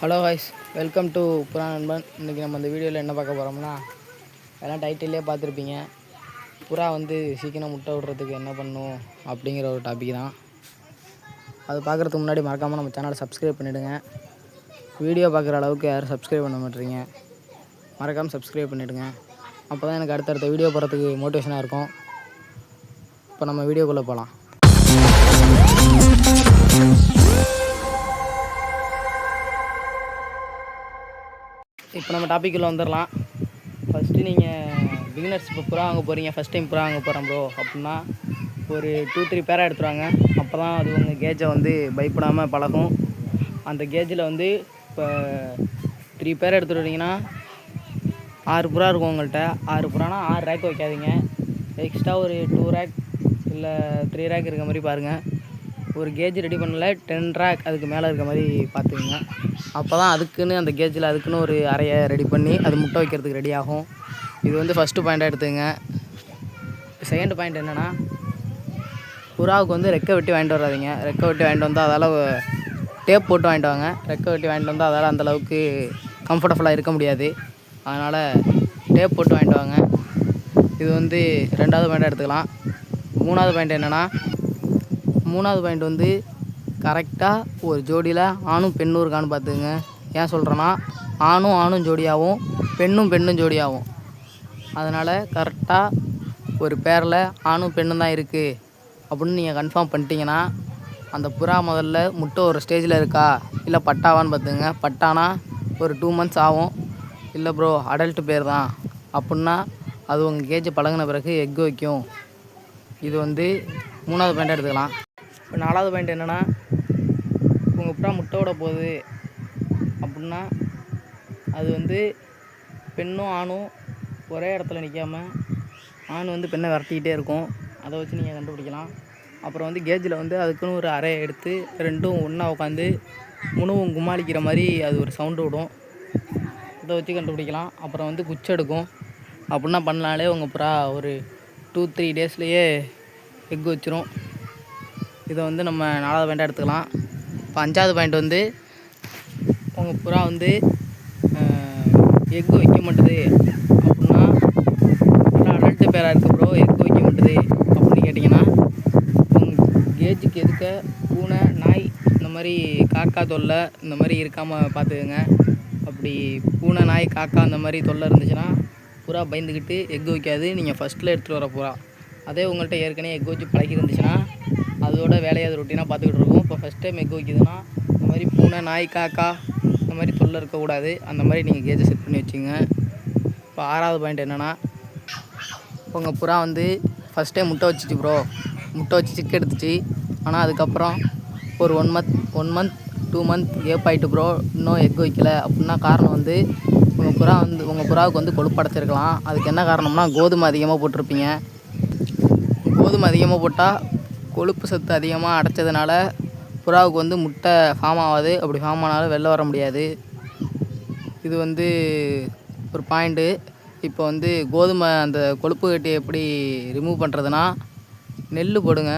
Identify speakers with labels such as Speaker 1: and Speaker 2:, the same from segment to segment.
Speaker 1: Hello voice welcome to புறா நண்பன் இன்றைக்கி நம்ம இந்த வீடியோவில் என்ன பார்க்க போகிறோம்னா எல்லாம் டைட்டிலே பார்த்துருப்பீங்க. புறா வந்து சீக்கிரம் முட்டை விடுறதுக்கு என்ன பண்ணும் அப்படிங்கிற ஒரு டாபிக் தான். அது பார்க்குறதுக்கு முன்னாடி மறக்காமல் நம்ம சேனலை சப்ஸ்கிரைப் பண்ணிவிடுங்க வீடியோ பார்க்குற அளவுக்கு யாரும் சப்ஸ்கிரைப் பண்ண மாட்டேறீங்க மறக்காமல் சப்ஸ்கிரைப் பண்ணிவிடுங்க அப்போ தான் எனக்கு அடுத்தடுத்த வீடியோ போகிறதுக்கு மோட்டிவேஷனாக இருக்கும். இப்போ நம்ம வீடியோக்குள்ளே போகலாம் இப்போ நம்ம டாபிக்குள்ளே வந்துடலாம் ஃபஸ்ட்டு நீங்கள் பிகினர்ஸ் இப்போ புறா வாங்க போகிறீங்க ஃபஸ்ட் டைம் புறா வாங்க போகிறேன் ப்ரோ அப்படின்னா ஒரு டூ த்ரீ பேராக எடுத்துருவாங்க. அப்போ தான் அது உங்கள் கேஜை வந்து பயப்படாமல் பழகும். அந்த கேஜில் வந்து இப்போ த்ரீ பேர் எடுத்துகிட்டு வரீங்கன்னா ஆறு புறா இருக்கும் உங்கள்கிட்ட ஆறு புறானா ஆறு ரேக் வைக்காதீங்க. எக்ஸ்ட்ரா ஒரு டூ ரேக் இல்லை த்ரீ ரேக் இருக்க மாதிரி பாருங்கள் ஒரு கேஜ் ரெடி பண்ணல டென் ரேக் அதுக்கு மேலே இருக்க மாதிரி பார்த்துக்குங்க. அப்போ தான் அதுக்குன்னு அந்த கேஜில் அதுக்குன்னு ஒரு அறையை ரெடி பண்ணி அது முட்டை வைக்கிறதுக்கு ரெடி ஆகும். இது வந்து ஃபஸ்ட்டு பாயிண்ட்டாக எடுத்துங்க செகண்ட் பாயிண்ட் என்னென்னா புறாவுக்கு வந்து ரெக்கை வெட்டி வாங்கிட்டு வராதிங்க. ரெக்கை வெட்டி வாங்கிட்டு வந்தால் அதால் டேப் போட்டு வாங்கிட்டு வாங்க. ரெக்கை வெட்டி வாங்கிட்டு வந்தால் அதால் அந்தளவுக்கு கம்ஃபர்டபுளாக இருக்க முடியாது. அதனால் டேப் போட்டு வாங்கிட்டு வாங்க. இது வந்து ரெண்டாவது பாயிண்ட் எடுத்துக்கலாம். மூணாவது பாயிண்ட் என்னென்னா மூணாவது பாயிண்ட் வந்து கரெக்டாக ஒரு ஜோடியில் ஆணும் பெண்ணும் இருக்கான்னு பார்த்துக்குங்க. ஏன் சொல்கிறேன்னா ஆணும் ஆணும் ஜோடியாகவும் பெண்ணும் பெண்ணும் ஜோடியாகவும். அதனால் கரெக்டாக ஒரு பேரில் ஆணும் பெண்ணும் தான் இருக்குது அப்படின்னு நீங்கள் கன்ஃபார்ம் பண்ணிட்டீங்கன்னா அந்த புறா முதல்ல முட்டை ஒரு ஸ்டேஜில் இருக்கா? இல்லை பட்டாவான்னு பார்த்துங்க பட்டானா ஒரு டூ மந்த்ஸ் ஆகும். இல்லை ப்ரோ அடல்ட்டு பேர் தான். அப்புடின்னா அது உங்கள் கேஜ் பழகின பிறகு எக் வைக்கும். இது வந்து மூணாவது பாயிண்ட் எடுத்துக்கலாம். இப்போ நாலாவது பாயிண்ட் என்னென்னா உங்கள் புறா முட்டை விட போகுது அப்படின்னா அது வந்து பெண்ணும் ஆணும் ஒரே இடத்துல நிற்காம ஆண் வந்து பெண்ணை விரட்டிக்கிட்டே இருக்கும். அதை வச்சு நீங்கள் கண்டுபிடிக்கலாம். அப்புறம் வந்து கேஜில் வந்து அதுக்குன்னு ஒரு அறையை எடுத்து ரெண்டும் ஒன்றா உட்காந்து முணுவும் கும்மாளிக்கிற மாதிரி அது ஒரு சவுண்டு விடும். அதை வச்சு கண்டுபிடிக்கலாம். அப்புறம் வந்து குச்சி எடுக்கும். அப்படின்னா பண்ணாலே உங்கள் புறா ஒரு டூ த்ரீ டேஸ்லேயே எக் வச்சிரும். இதை வந்து நம்ம நாலாவது பாயிண்டாக எடுத்துக்கலாம். இப்போ அஞ்சாவது பாயிண்ட் வந்து உங்கள் புறா வந்து எக்கு வைக்க மாட்டுது அப்படின்னா அடல்ட்டு பேராக இருக்குது ப்ரோ எக்கு வைக்க மாட்டுது அப்படின்னு கேட்டிங்கன்னா உங்கள் கேஜுக்கு எதுக்க? பூனை நாய் இந்த மாதிரி காக்கா தொல்லை இந்த மாதிரி இருக்காமல் பார்த்துக்கோங்க அப்படி பூனை நாய் காக்கா அந்த மாதிரி தொல்லை இருந்துச்சுன்னா புறா பயந்துக்கிட்டு எக்கு வைக்காது. நீங்கள் ஃபஸ்ட்டில் எடுத்துகிட்டு வர புறா. அதே உங்கள்கிட்ட ஏற்கனவே எக் வச்சு பழகி இருந்துச்சுன்னா அதோட வேலையை அது ரொட்டீனாக பார்த்துக்கிட்டு இருக்கும். இப்போ ஃபஸ்ட் டைம் எக் வைக்குதுன்னா இந்த மாதிரி பூனை நாய் காக்கா இந்த மாதிரி தொல்லை இருக்கக்கூடாது. அந்த மாதிரி நீங்கள் கேஜை செட் பண்ணி வச்சுங்க. இப்போ ஆறாவது பாயிண்ட் என்னென்னா உங்கள் புறா வந்து ஃபஸ்ட் டைம் முட்டை வச்சுச்சு ப்ரோ முட்டை வச்சு சிக்கு எடுத்துச்சு. ஆனால் அதுக்கப்புறம் ஒரு one month one month two month gap ஆகிட்டு ப்ரோ இன்னும் எக் வைக்கல. அப்படின்னா காரணம் வந்து உங்கள் புறா வந்து உங்கள் புறாவுக்கு வந்து கொழுப்பு அடைச்சிருக்கலாம். அதுக்கு என்ன காரணம்னா கோதுமை அதிகமாக போட்டிருப்பீங்க. கோதுமை அதிகமாக போட்டால் கொழுப்பு சத்து அதிகமாக அடைச்சதுனால புறாவுக்கு வந்து முட்டை ஃபார்ம் ஆகாது. அப்படி ஃபார்ம் ஆனாலும் வெளில வர முடியாது. இது வந்து ஒரு பாயிண்ட்டு இப்போ வந்து கோதுமை அந்த கொழுப்பு கட்டியை எப்படி ரிமூவ் பண்ணுறதுனா நெல் போடுங்க.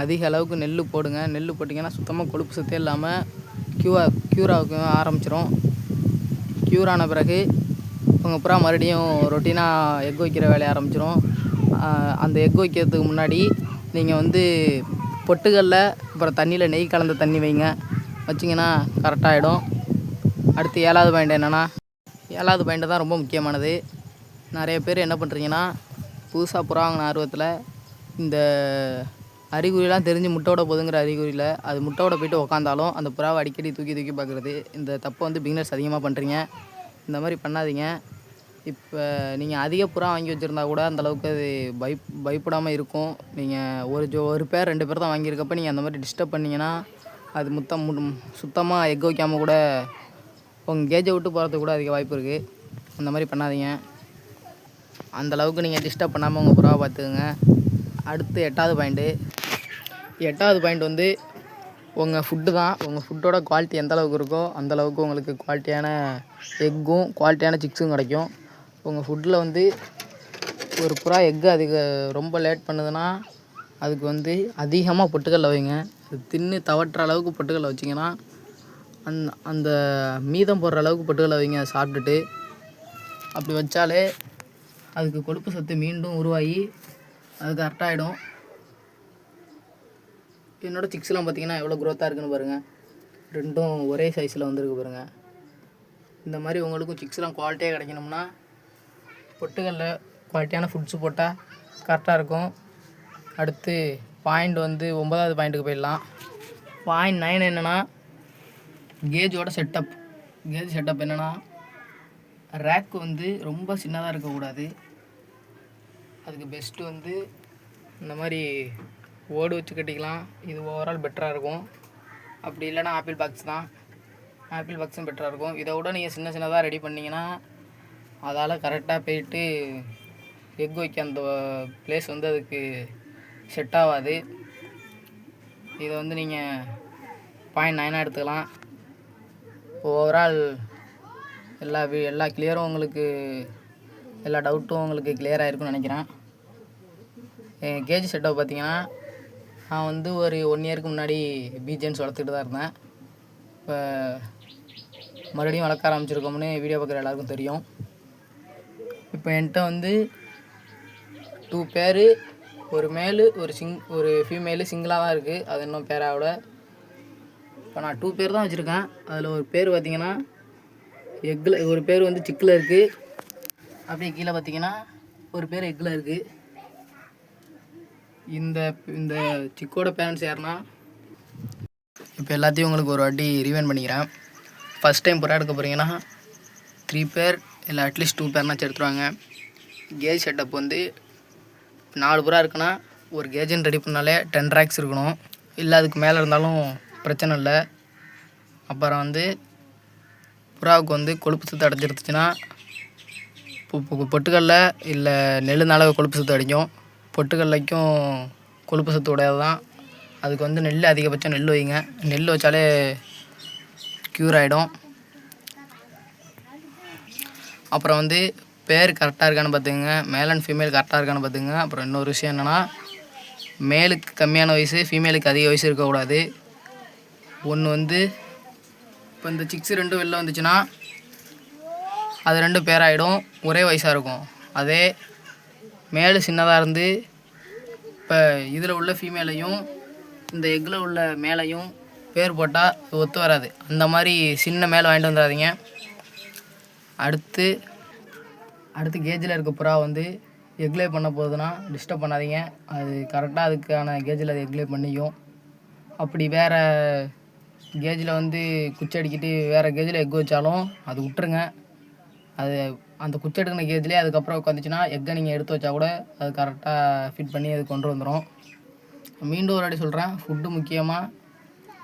Speaker 1: அதிக அளவுக்கு நெல் போடுங்க. நெல் போட்டிங்கன்னா சுத்தமாக கொழுப்பு சத்தே இல்லாமல் க்யூரா க்யூராவுக்கு ஆரம்பிச்சிரும். க்யூர் ஆன பிறகு உங்கள் புறா மறுபடியும் ரொட்டீனாக எக் வைக்கிற வேலையை ஆரம்பிச்சிரும். அந்த எக் வைக்கிறதுக்கு முன்னாடி நீங்கள் வந்து பொட்டுக்கல்ல அப்புறம் தண்ணியில் நெய் கலந்த தண்ணி வைங்க. வச்சிங்கன்னா கரெக்டாகிடும் அடுத்து ஏழாவது பாயிண்ட் என்னென்னா ஏழாவது பாயிண்ட்டு தான் ரொம்ப முக்கியமானது. நிறைய பேர் என்ன பண்ணுறீங்கன்னா புதுசாக புறா வாங்கின ஆர்வத்தில் இந்த அறிகுறிலாம் தெரிஞ்சு முட்டையோட போதுங்கிற அறிகுறியில் அது முட்டையோட போயிட்டு உக்காந்தாலும் அந்த புறாவை அடிக்கடி தூக்கி தூக்கி பார்க்குறது. இந்த தப்பை வந்து பிகினர்ஸ் அதிகமாக பண்ணுறீங்க இந்த மாதிரி பண்ணாதீங்க. இப்போ நீங்கள் அதிக புறா வாங்கி வச்சுருந்தா கூட அந்தளவுக்கு அது பயப் பயப்படாமல் இருக்கும். நீங்கள் ஒரு ஜோ ஒரு பேர் ரெண்டு பேர் தான் வாங்கியிருக்கப்ப நீங்கள் அந்த மாதிரி டிஸ்டர்ப் பண்ணிங்கன்னா அது முத்தம் சுத்தமாக எக் வைக்காமல் கூட உங்கள் கேஜை விட்டு போகிறதுக்கு கூட அதிக வாய்ப்பு இருக்குது அந்த மாதிரி பண்ணாதீங்க. அந்தளவுக்கு நீங்கள் டிஸ்டர்ப் பண்ணாமல் உங்கள் புறாவை பார்த்துக்குங்க. அடுத்து எட்டாவது பாயிண்ட்டு எட்டாவது பாயிண்ட் வந்து உங்கள் ஃபுட்டு தான். உங்கள் ஃபுட்டோட குவாலிட்டி எந்த அளவுக்கு இருக்கோ அந்தளவுக்கு உங்களுக்கு குவாலிட்டியான எக்கும் குவாலிட்டியான சிக்ஸும் கிடைக்கும். உங்கள் ஃபுட்டில் வந்து ஒரு புறா எக்கு அதிக ரொம்ப லேட் பண்ணுதுன்னா அதுக்கு வந்து அதிகமாக பொட்டுக்கல்ல வைங்க. அது தின்னு தவட்டுற அளவுக்கு பொட்டுக்கல்ல வச்சிங்கன்னா அந் அந்த மீதம் போடுற அளவுக்கு பொட்டுக்கடலை வைங்க அதை சாப்பிட்டுட்டு. அப்படி வச்சாலே அதுக்கு கொழுப்பு சத்து மீண்டும் உருவாகி அது கரெக்டாகிடும் என்னோடய சிக்ஸ்லாம் பார்த்தீங்கன்னா எவ்வளோ க்ரோத்தாக இருக்குன்னு பாருங்கள் ரெண்டும் ஒரே சைஸில் வந்திருக்கு பாருங்கள் இந்த மாதிரி உங்களுக்கும் சிக்ஸ்லாம் குவாலிட்டியாக கிடைக்கணும்னா பொட்டுக்கல்ல குவாலிட்டியான ஃபுட்ஸ் போட்டால் கரெக்டாக இருக்கும். அடுத்து பாயிண்ட் வந்து ஒன்பதாவது பாயிண்ட்டுக்கு போயிடலாம். பாயிண்ட் நைன் என்னென்னா கேஜோட செட்டப் கேஜ் செட்டப் என்னென்னா ரேக் வந்து ரொம்ப சின்னதாக இருக்கக்கூடாது. அதுக்கு பெஸ்ட்டு வந்து இந்த மாதிரி ஓடு வச்சு கட்டிக்கலாம். இது ஓவரால் பெட்டராக இருக்கும். அப்படி இல்லைன்னா ஆப்பிள் பாக்ஸ் தான். ஆப்பிள் பாக்ஸும் பெட்டராக இருக்கும். இதை விட நீங்கள் சின்ன சின்னதாக ரெடி பண்ணிங்கன்னா அதால் கரெக்டாக போயிட்டு எக் வைக்க அந்த ப்ளேஸ் வந்து அதுக்கு செட் ஆகாது. இதை வந்து நீங்கள் பாயிண்ட் நைனாக எடுத்துக்கலாம். ஓவரால் எல்லா எல்லா கிளியரும் உங்களுக்கு எல்லா டவுட்டும் உங்களுக்கு கிளியராக இருக்கும்னு நினைக்கிறேன். என் கேஜி செட்டப் பார்த்தீங்கன்னா நான் வந்து ஒரு ஒன் இயருக்கு முன்னாடி பிஜிஎன்ஸ் வளர்த்துக்கிட்டு தான் இருந்தேன். இப்போ மறுபடியும் வளர்க்க ஆரம்பிச்சிருக்கோம்னு வீடியோ பார்க்குற எல்லாருக்கும் தெரியும். இப்போ என்கிட்ட வந்து டூ பேர் ஒரு மேலு ஒரு சிங் ஒரு ஃபீமேலு சிங்கிளாக தான் இருக்குது அது இன்னும் பேராவோட இப்போ நான் டூ பேர் தான் வச்சுருக்கேன். அதில் ஒரு பேர் பார்த்தீங்கன்னா எக்கில் ஒரு பேர் வந்து சிக்கில் இருக்குது அப்படியே கீழே பார்த்தீங்கன்னா ஒரு பேர் எக்கில் இருக்குது இந்த இந்த சிக்கோட பேரண்ட்ஸ் யாருன்னா இப்போ எல்லாத்தையும் உங்களுக்கு ஒரு வாட்டி ரிவைன் பண்ணிக்கிறேன். ஃபஸ்ட் டைம் புறா எடுக்க போகிறீங்கன்னா த்ரீ பேர் இல்லை அட்லீஸ்ட் டூ பேர்னாச்சும் எடுத்துருவாங்க. கேஜ் செட்டப் வந்து நாலு புறா இருக்குன்னா ஒரு கேஜன் ரெடி பண்ணாலே டென் ரேக்ஸ் இருக்கணும். இல்லை அதுக்கு மேலே இருந்தாலும் பிரச்சனை இல்லை. அப்புறம் வந்து புறாவுக்கு வந்து கொழுப்பு சத்து அடைஞ்சிருந்துச்சுன்னா பொ- பொட்டுக்கடல இல்லை நெல்லுனால கொழுப்பு சத்து அடிக்கும். பொட்டுக்கடலைக்கும் கொழுப்பு சத்து உடையது தான் அதுக்கு வந்து நெல் அதிகபட்சம் நெல் வைங்க. நெல் வச்சாலே க்யூர் ஆகிடும் அப்புறம் வந்து பேர் கரெக்டாக இருக்கான்னு பார்த்துங்க மேல் அண்ட் ஃபீமேல் கரெக்டாக இருக்கான்னு பார்த்துங்க அப்புறம் இன்னொரு விஷயம் என்னென்னா மேலுக்கு கம்மியான வயசு ஃபீமேலுக்கு அதிக வயசு இருக்கக்கூடாது. ஒன்று வந்து இப்போ இந்த சிக்ஸ் ரெண்டும் வெளில வந்துச்சுன்னா அது ரெண்டும் பேராயிடும். ஒரே வயசாக இருக்கும். அதே மேலு சின்னதாக இருந்து இப்போ இதில் உள்ள ஃபீமேலையும் இந்த எக்கில் உள்ள மேலையும் பேர் போட்டால் ஒத்து வராது. அந்த மாதிரி சின்ன மேலே வாங்கிட்டு வந்துடாதீங்க. அடுத்து அடுத்து கேஜில் இருக்க புறா வந்து எக்லே பண்ண போகுதுன்னா டிஸ்டர்ப் பண்ணாதீங்க. அது கரெக்டாக அதுக்கான கேஜில் அது எக்லே பண்ணிக்கும். அப்படி வேறு கேஜில் வந்து குச்சி அடிக்கிட்டு வேறு கேஜில் எக் வச்சாலும் அது விட்டுருங்க. அது அந்த குச்சி எடுக்கின கேஜ்லேயே அதுக்கப்புறம் உட்காந்துச்சுன்னா எக்கை நீங்கள் எடுத்து வச்சா கூட அது கரெக்டாக ஃபிட் பண்ணி அது கொண்டு வந்துடும் மீண்டும் ஒரு அடி சொல்கிறேன் ஃபுட்டு முக்கியமாக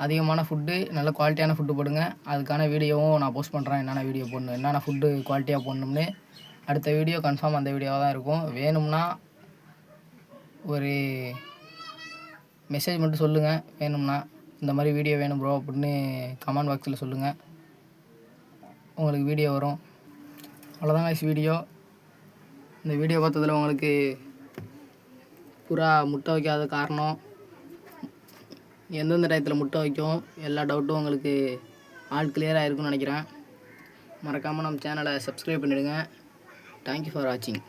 Speaker 1: அதிகமான ஃபுட்டு நல்ல குவாலிட்டியான ஃபுட்டு போடுங்க. அதுக்கான வீடியோவும் நான் போஸ்ட் பண்ணுறேன் என்னென்ன வீடியோ போடணும் என்னென்ன ஃபுட்டு குவாலிட்டியாக போடணும்னு. அடுத்த வீடியோ கன்ஃபார்ம் அந்த வீடியோவாக தான் இருக்கும். வேணும்னா ஒரு மெசேஜ் மட்டும் சொல்லுங்கள் வேணும்னா இந்த மாதிரி வீடியோ வேணும் ப்ரோ அப்படின்னு கமெண்ட் பாக்ஸில் சொல்லுங்கள் உங்களுக்கு வீடியோ வரும். அவ்வளோதான் ஐஸ் வீடியோ இந்த வீடியோ பார்த்ததில் உங்களுக்கு புறா முட்டை வைக்காத காரணம். எந்தெந்த டயத்தில் முட்டை வைக்கும் எல்லா டவுட்டும் உங்களுக்கு ஆல் கிளியராக இருக்கும்னு நினைக்கிறேன். மறக்காமல் நம்ம சேனலை சப்ஸ்கிரைப் பண்ணிவிடுங்க தேங்க்யூ ஃபார் வாட்சிங்